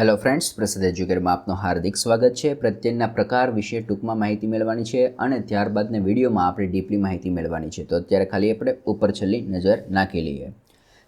Hello friends પ્રસિદ્ધ એજ્યુકેટમાં આપનું હાર્દિક સ્વાગત છે. પ્રત્યયના પ્રકાર વિશે ટૂંકમાં માહિતી મેળવવાની છે અને ત્યારબાદના વિડીયોમાં આપણે ડીપલી માહિતી મેળવવાની છે. તો અત્યારે ખાલી આપણે ઉપર છેલ્લી નજર નાખી લઈએ.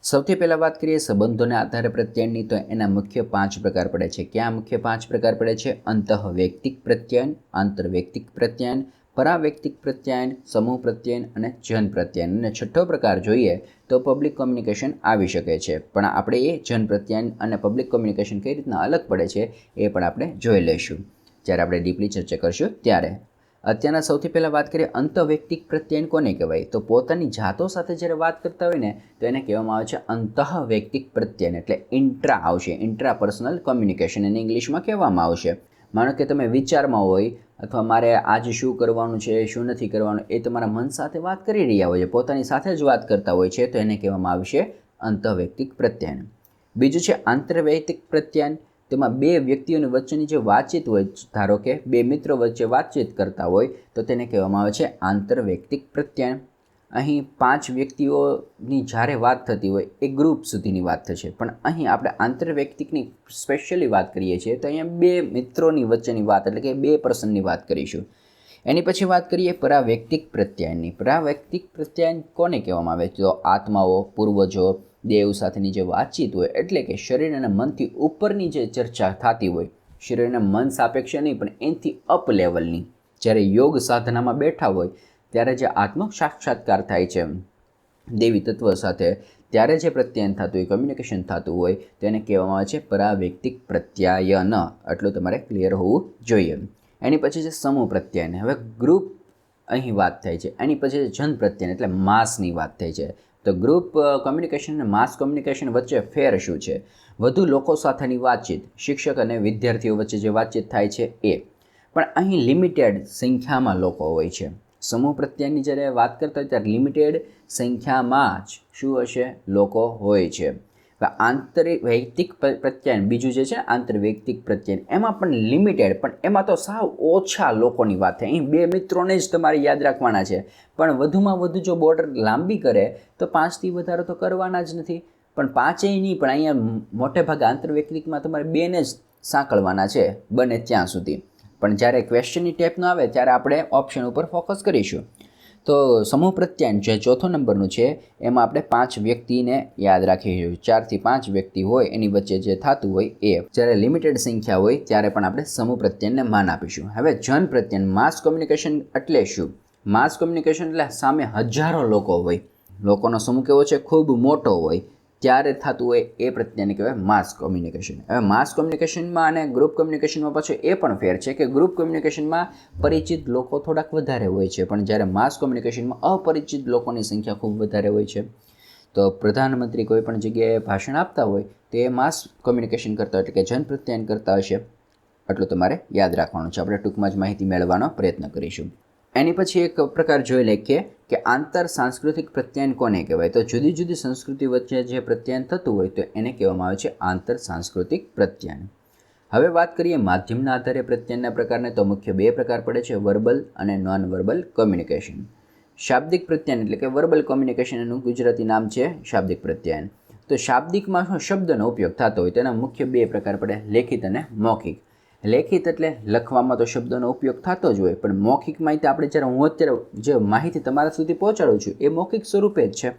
સૌથી પહેલાં વાત કરીએ સંબંધોને આધારે પ્રત્યયનની. તો એના મુખ્ય પાંચ પ્રકાર પડે છે. ક્યાં મુખ્ય પાંચ પ્રકાર પડે છે? અંતઃવૈયક્તિક પ્રત્યયન, આંતરવ્યક્તિક પ્રત્યયન પરાવૈયક્તિક પ્રત્યાયન, સમૂહ પ્રત્યયન અને જન પ્રત્યયન. અને છઠ્ઠો પ્રકાર જોઈએ તો પબ્લિક કોમ્યુનિકેશન આવી શકે છે. પણ આપણે એ જન પ્રત્યાયન અને પબ્લિક કોમ્યુનિકેશન કઈ રીતના અલગ પડે છે એ પણ આપણે જોઈ લઈશું. જ્યારે આપણે ડીપલી ચર્ચા કરશું ત્યારે. અત્યારના સૌથી પહેલાં વાત કરીએ અંતવ્યક્તિક પ્રત્યયન કોને કહેવાય? તો પોતાની જાતો સાથે જ્યારે વાત કરતા હોય ને, તો એને કહેવામાં આવે છે અંતઃવ્યક્તિક પ્રત્યયન. એટલે ઇન્ટ્રા આવશે. ઇન્ટ્રા પર્સનલ કોમ્યુનિકેશન એને ઇંગ્લિશમાં કહેવામાં આવશે. માનો કે તમે વિચારમાં હોય અથવા મારે આજે શું કરવાનું છે, શું નથી કરવાનું, એ તમારા મન સાથે વાત કરી રહ્યા હોય છે, પોતાની સાથે જ વાત કરતા હોય છે, તો એને કહેવામાં આવશે અંતઃવૈયક્તિક પ્રત્યાયન. બીજું છે આંતરવૈયક્તિક પ્રત્યાયન. તેમાં બે વ્યક્તિઓની વચ્ચેની જે વાતચીત હોય, ધારો કે બે મિત્રો વચ્ચે વાતચીત કરતા હોય, તો તેને કહેવામાં આવે છે આંતરવૈયક્તિક પ્રત્યાયન. અહીં પાંચ વ્યક્તિઓની જ્યારે વાત થતી હોય, એ ગ્રુપ સુધીની વાત થશે. પણ અહીં આપણે આંતરવ્યક્તિકની સ્પેશિયલી વાત કરીએ છીએ, તો અહીંયા બે મિત્રોની વચ્ચેની વાત, એટલે કે બે પર્સનની વાત કરીશું. એની પછી વાત કરીએ પરાવૈયક્તિક પ્રત્યાયનની. પરાવૈયક્તિક પ્રત્યાયન કોને કહેવામાં આવે? તો આત્માઓ, પૂર્વજો, દેવ સાથેની જે વાતચીત હોય, એટલે કે શરીર અને મનથી ઉપરની જે ચર્ચા થતી હોય શરીર અને મન સાપેક્ષ નહીં, પણ એનથી અપ લેવલની જ્યારે યોગ સાધનામાં બેઠા હોય ત્યારે જે આત્મ સાક્ષાત્કાર થાય છે, દેવી તત્વ સાથે, ત્યારે જે પ્રત્યયન થતું હોય કમ્યુનિકેશન થતું હોય, તેને કહેવામાં આવે છે પરાવૈયક્તિક પ્રત્યાયન. આટલું તમારે ક્લિયર હોવું જોઈએ. એની પછી છે સમૂહ પ્રત્યાયન. હવે ગ્રુપ અહીં વાત થાય છે. એની પછી જન પ્રત્યાયન, એટલે માસની વાત થાય છે. તો ગ્રુપ કોમ્યુનિકેશન અને માસ કોમ્યુનિકેશન વચ્ચે ફેર શું છે? વધુ લોકો સાથેની વાતચીત. શિક્ષક અને વિદ્યાર્થીઓ વચ્ચે જે વાતચીત થાય છે એ. પણ અહીં લિમિટેડ સંખ્યામાં લોકો હોય છે. સમૂહ પ્રત્યાયનની જ્યારે વાત કરતા હોય ત્યારે લિમિટેડ સંખ્યામાં જ શું હશે? લોકો હોય છે. આંતરિક વૈયક્તિક પ્રત્યાયન, બીજું જે છે, આંતરવૈયક્તિક પ્રત્યાયન, એમાં પણ લિમિટેડ પણ એમાં તો સાવ ઓછા લોકોની વાત થાય અહીં બે મિત્રોને જ તમારે યાદ રાખવાના છે. પણ વધુમાં વધુ જો બોર્ડર લાંબી કરે, તો પાંચથી વધારે તો કરવાના જ નથી. પણ પાંચેય નહીં, પણ અહીંયા મોટે ભાગે આંતરવૈયક્તિકમાં તમારે બેને જ સાંકળવાના છે, બને ત્યાં સુધી. પણ જ્યારે ક્વેશ્ચનની ટેપનો આવે ત્યારે આપણે ઓપ્શન ઉપર ફોકસ કરીશું. તો સમૂહ પ્રત્યાયન જે ચોથો નંબરનું છે, એમાં આપણે પાંચ વ્યક્તિને યાદ રાખીશું ચારથી પાંચ વ્યક્તિ હોય, એની વચ્ચે જે થતું હોય એ. જ્યારે લિમિટેડ સંખ્યા હોય, ત્યારે પણ આપણે સમૂહ પ્રત્યાયનને માન આપીશું. હવે જન પ્રત્યાયન માસ કોમ્યુનિકેશન એટલે શું? માસ કોમ્યુનિકેશન એટલે સામે હજારો લોકો હોય. લોકોનો સમૂહ કેવો છે? ખૂબ મોટો હોય. ત્યારે થતું હોય એ પ્રત્યેને કહેવાય માસ કોમ્યુનિકેશન હવે માસ કોમ્યુનિકેશનમાં અને ગ્રુપ કોમ્યુનિકેશનમાં પાછું એ પણ ફેર છે કે ગ્રુપ કોમ્યુનિકેશનમાં પરિચિત લોકો થોડાક વધારે હોય છે, પણ જ્યારે માસ કોમ્યુનિકેશનમાં અપરિચિત લોકોની સંખ્યા ખૂબ વધારે હોય છે, તો પ્રધાનમંત્રી કોઈ પણ જગ્યાએ ભાષણ આપતા હોય તો એ માસ કોમ્યુનિકેશન કરતા એટલે કે જનપ્રત્યાયન કરતા હશે. આટલું તમારે યાદ રાખવાનું છે. આપણે ટૂંકમાં જ માહિતી મેળવવાનો પ્રયત્ન કરીશું. એની પછી એક પ્રકાર જોઈ લઈએ કે આંતર સાંસ્કૃતિક પ્રત્યાયન કોને કહેવાય? તો જુદી જુદી સંસ્કૃતિ વચ્ચે જે પ્રત્યાયન થતું હોય તો એને કહેવામાં આવે છે આંતર સાંસ્કૃતિક પ્રત્યાયન. હવે વાત કરીએ માધ્યમના આધારે પ્રત્યાયનના પ્રકારને, તો મુખ્ય બે પ્રકાર પડે છે વર્બલ અને નોન વર્બલ કોમ્યુનિકેશન શાબ્દિક પ્રત્યાયન એટલે કે વર્બલ કોમ્યુનિકેશન એનું ગુજરાતી નામ છે શાબ્દિક પ્રત્યાયન. તો શાબ્દિકમાં શબ્દનો ઉપયોગ થતો હોય તેના મુખ્ય બે પ્રકાર પડે, લેખિત અને મૌખિક. લેખિત એટલે લખવામાં તો શબ્દોનો ઉપયોગ થતો જ હોય, પણ મૌખિક માહિતી આપણે જ્યારે હું અત્યારે જે માહિતી તમારા સુધી પહોંચાડું છું, એ મૌખિક સ્વરૂપે જ છે.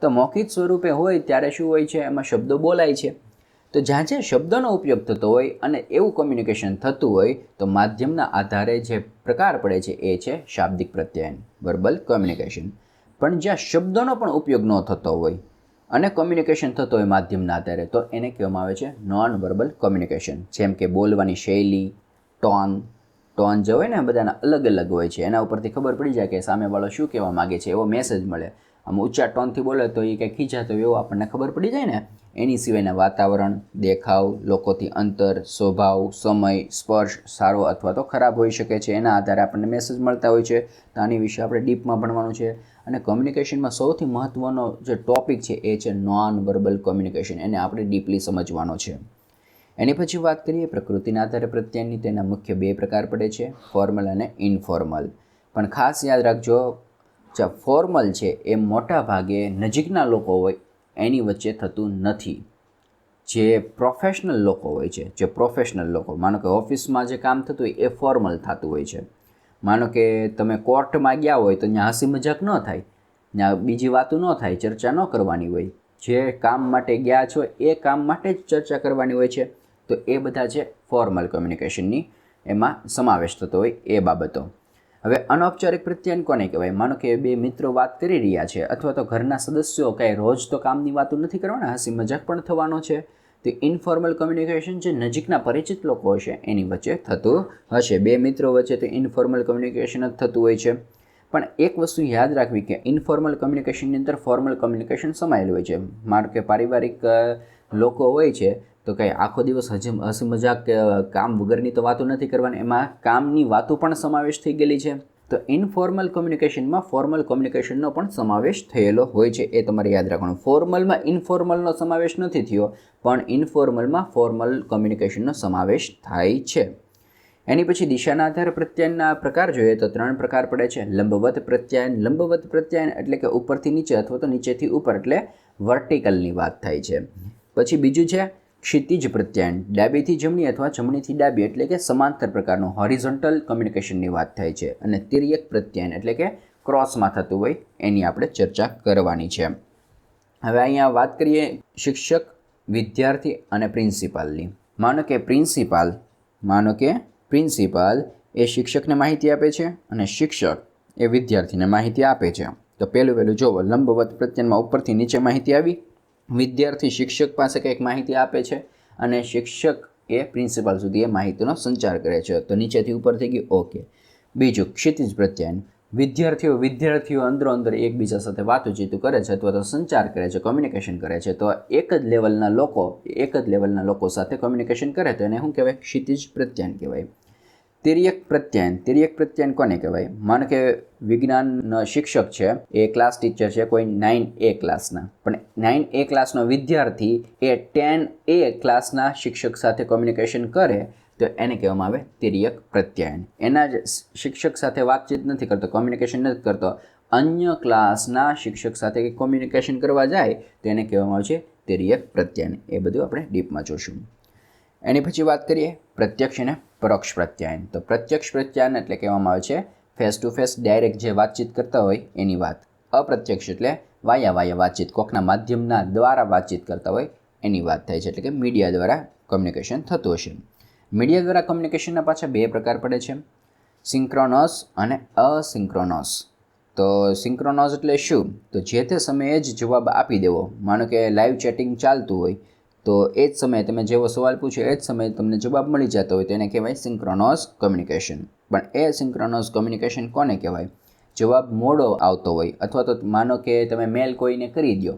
તો મૌખિક સ્વરૂપે હોય ત્યારે શું હોય છે? એમાં શબ્દો બોલાય છે. તો જ્યાં જ્યાં શબ્દોનો ઉપયોગ થતો હોય અને એવું કોમ્યુનિકેશન થતું હોય, તો માધ્યમના આધારે જે પ્રકાર પડે છે એ છે શાબ્દિક પ્રત્યયન વર્બલ કોમ્યુનિકેશન પણ જ્યાં શબ્દોનો પણ ઉપયોગ ન થતો હોય અને કોમ્યુનિકેશન થતો હોય માધ્યમના આધારે, તો એને કહેવામાં આવે છે નોન વર્બલ કોમ્યુનિકેશન જેમ કે બોલવાની શૈલી ટોન ટોન જે હોય ને, બધાના અલગ અલગ હોય છે. એના ઉપરથી ખબર પડી જાય કે સામેવાળો શું કહેવા માગે છે, એવો મેસેજ મળે. આમ ઊંચા ટોનથી બોલે તો એ કંઈ ખીજાતો એવો આપણને ખબર પડી જાય ને, એની સિવાયના વાતાવરણ, દેખાવ, લોકોથી અંતર, સ્વભાવ, સમય, સ્પર્શ, સારો અથવા તો ખરાબ હોઈ શકે છે. એના આધારે આપણને મેસેજ મળતા હોય છે. તો આની વિશે આપણે ડીપમાં ભણવાનું છે. અને કોમ્યુનિકેશનમાં સૌથી મહત્ત્વનો જે ટોપિક છે, એ છે નોન વર્બલ કોમ્યુનિકેશન એને આપણે ડીપલી સમજવાનો છે. એની પછી વાત કરીએ પ્રકૃતિના આધારે પ્રત્યાયનની તેના મુખ્ય બે પ્રકાર પડે છે ફોર્મલ અને ઇનફોર્મલ પણ ખાસ યાદ રાખજો જે ફોર્મલ છે, એ મોટા ભાગે નજીકના લોકો હોય, એની વચ્ચે થતું નથી. જે પ્રોફેશનલ લોકો હોય છે, જે પ્રોફેશનલ લોકો, માનો કે ઓફિસમાં જે કામ થતું હોય, એ ફોર્મલ થતું હોય છે. માનો કે તમે કોર્ટમાં ગયા હોય તો ત્યાં હસી મજાક ન થાય, ત્યાં બીજી વાતો ન થાય, ચર્ચા ન કરવાની હોય. જે કામ માટે ગયા છો એ કામ માટે જ ચર્ચા કરવાની હોય છે. તો એ બધા છે ફોર્મલ કોમ્યુનિકેશનની, એમાં સમાવેશ થતો હોય એ બાબતો. હવે અનૌપચારિક પ્રત્યાયન કોને કહેવાય? માનો કે બે મિત્રો વાત કરી રહ્યા છે, અથવા તો ઘરના સદસ્યો કાંઈ રોજ તો કામની વાતો નથી કરવાના, હસી મજાક પણ થવાનો છે. તો ઇનફોર્મલ કમ્યુનિકેશન જે નજીકના પરિચિત લોકો હશે એની વચ્ચે થતું હશે. બે મિત્રો વચ્ચે તો ઇનફોર્મલ કમ્યુનિકેશન જ થતું હોય છે. પણ એક વસ્તુ યાદ રાખવી કે ઇનફોર્મલ કમ્યુનિકેશનની અંદર ફોર્મલ કમ્યુનિકેશન સમાયેલું હોય છે. માનો કે પારિવારિક લોકો હોય છે, તો કંઈ આખો દિવસ હજી હસી મજાક કામ વગરની તો વાતો નથી કરવાની, એમાં કામની વાતો પણ સમાવેશ થઈ ગયેલી છે. તો ઇનફોર્મલ કોમ્યુનિકેશનમાં ફોર્મલ કોમ્યુનિકેશનનો પણ સમાવેશ થયેલો હોય છે. એ તમારે યાદ રાખવાનું. ફોર્મલમાં ઇનફોર્મલનો સમાવેશ નથી થયો, પણ ઇનફોર્મલમાં ફોર્મલ કોમ્યુનિકેશનનો સમાવેશ થાય છે. એની પછી દિશાના આધારે પ્રત્યાયનના પ્રકાર જોઈએ તો ત્રણ પ્રકાર પડે છે. લંબવત પ્રત્યાયન લંબવત પ્રત્યાયન એટલે કે ઉપરથી નીચે અથવા તો નીચેથી ઉપર, એટલે વર્ટિકલની વાત થાય છે. પછી બીજું છે ક્ષિતિજ પ્રત્યાયન, ડાબીથી જમણી અથવા જમણીથી ડાબી, એટલે કે સમાંતર પ્રકારનું હોરિઝોન્ટલ કમ્યુનિકેશનની વાત થાય છે. અને તિર્યક પ્રત્યાયન, એટલે કે ક્રોસમાં થતું હોય, એની આપણે ચર્ચા કરવાની છે. હવે અહીંયા વાત કરીએ શિક્ષક, વિદ્યાર્થી અને પ્રિન્સિપાલની માનો કે પ્રિન્સિપાલ માનો કે પ્રિન્સિપાલ એ શિક્ષકને માહિતી આપે છે અને શિક્ષક એ વિદ્યાર્થીને માહિતી આપે છે. તો પહેલું પહેલું જોવો, લંબવત પ્રત્યાયનમાં ઉપરથી નીચે માહિતી આવી વિદ્યાર્થી શિક્ષક પાસે કંઈક માહિતી આપે છે અને શિક્ષક એ પ્રિન્સિપાલ સુધી એ માહિતીનો સંચાર કરે છે. તો નીચેથી ઉપર થઈ ગયું, ઓકે. બીજું, ક્ષિતિજ પ્રત્યાયન. વિદ્યાર્થીઓ વિદ્યાર્થીઓ અંદરો અંદર એકબીજા સાથે વાતચીત કરે છે અથવા તો સંચાર કરે છે કોમ્યુનિકેશન કરે છે. તો એક જ લેવલના લોકો, એક જ લેવલના લોકો સાથે કોમ્યુનિકેશન કરે તો એને શું કહેવાય? ક્ષિતિજ પ્રત્યાયન કહેવાય. તિર્યક પ્રત્યાયન. તિર્યક પ્રત્યાયન કોને કહેવાય? માનો કે વિજ્ઞાનનો શિક્ષક છે, એ ક્લાસ ટીચર છે, કોઈ નાઇન એ ક્લાસના પણ નાઇન એ ક્લાસનો વિદ્યાર્થી એ ટેન એ ક્લાસના શિક્ષક સાથે કોમ્યુનિકેશન કરે, તો એને કહેવામાં આવે તિર્યક પ્રત્યાયન. એના જ શિક્ષક સાથે વાતચીત નથી કરતો કોમ્યુનિકેશન નથી કરતો. અન્ય ક્લાસના શિક્ષક સાથે કોમ્યુનિકેશન કરવા જાય, તો એને કહેવામાં આવે છે તિર્યક પ્રત્યાયન. એ બધું આપણે ડીપમાં જોશું. એની પછી વાત કરીએ, પ્રત્યક્ષ અને પરોક્ષ પ્રત્યાયન. તો પ્રત્યક્ષ પ્રત્યાયન એટલે કહેવામાં આવે છે ફેસ ટુ ફેસ ડાયરેક્ટ જે વાતચીત કરતા હોય એની વાત. અપ્રત્યક્ષ એટલે વાયા વાયા વાતચીત, કોકના માધ્યમના દ્વારા વાતચીત કરતા હોય એની વાત થાય છે. એટલે કે મીડિયા દ્વારા કોમ્યુનિકેશન થતું હશે. મીડિયા દ્વારા કોમ્યુનિકેશનના પાછા બે પ્રકાર પડે છે. સિંક્રોનસ અને અસિંક્રોનસ તો સિંક્રોનોઝ એટલે શું? તો જે તે સમયે જ જવાબ આપી દેવો. માનો કે લાઈવ ચેટિંગ ચાલતું હોય તો એ જ સમયે તમે જેવો સવાલ પૂછ્યો એ જ સમયે તમને જવાબ મળી જતો હોય તો એને કહેવાય સિંક્રોનોઝ કોમ્યુનિકેશન પણ એ સિંક્રોનોઝ કોમ્યુનિકેશન કોને કહેવાય? જવાબ મોડો આવતો હોય અથવા તો માનો કે તમે મેલ કોઈને કરી દો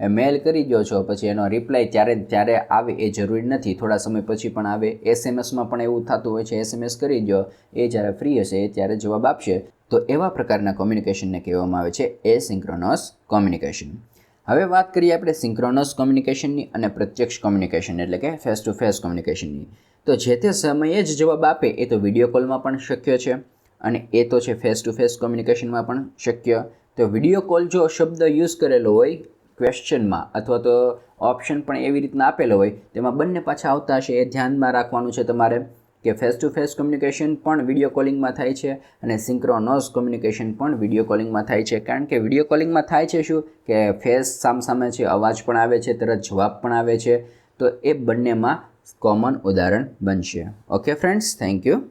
એ મેલ કરી દો છો પછી એનો રિપ્લાય ત્યારે ત્યારે આવે એ જરૂરી નથી. થોડા સમય પછી પણ આવે. એસએમએસમાં પણ એવું થતું હોય છે એસએમએસ કરી દો એ જ્યારે ફ્રી હશે એ ત્યારે જવાબ આપશે. તો એવા પ્રકારના કોમ્યુનિકેશનને કહેવામાં આવે છે એ સિંક્રોનસ કોમ્યુનિકેશન હવે વાત કરીએ આપણે સિંક્રોનસ કોમ્યુનિકેશનની અને પ્રત્યક્ષ કોમ્યુનિકેશન એટલે કે ફેસ ટુ ફેસ કોમ્યુનિકેશનની તો જે તે સમયે જ જવાબ આપે એ તો વીડિયો કોલમાં પણ શક્ય છે અને એ તો છે ફેસ ટુ ફેસ કોમ્યુનિકેશનમાં પણ શક્ય. તો વીડિયો કોલ જો શબ્દ યુઝ કરેલો હોય ક્વેશ્ચનમાં અથવા તો ઓપ્શન પણ એવી રીતના આપેલો હોય, તેમાં બંને પાછા આવતા હશે એ ધ્યાનમાં રાખવાનું છે તમારે. કે ફેસ ટુ ફેસ કોમ્યુનિકેશન પણ વીડિયો કોલિંગમાં થાય છે અને સિંક્રોનસ કોમ્યુનિકેશન પણ વીડિયો કોલિંગમાં થાય છે. કારણ કે વીડિયો કોલિંગમાં થાય છે શું? કે ફેસ સામસામે છે, અવાજ પણ આવે છે, તરત જવાબ પણ આવે છે. તો એ બંનેમાં કોમન ઉદાહરણ બનશે. Okay friends thank you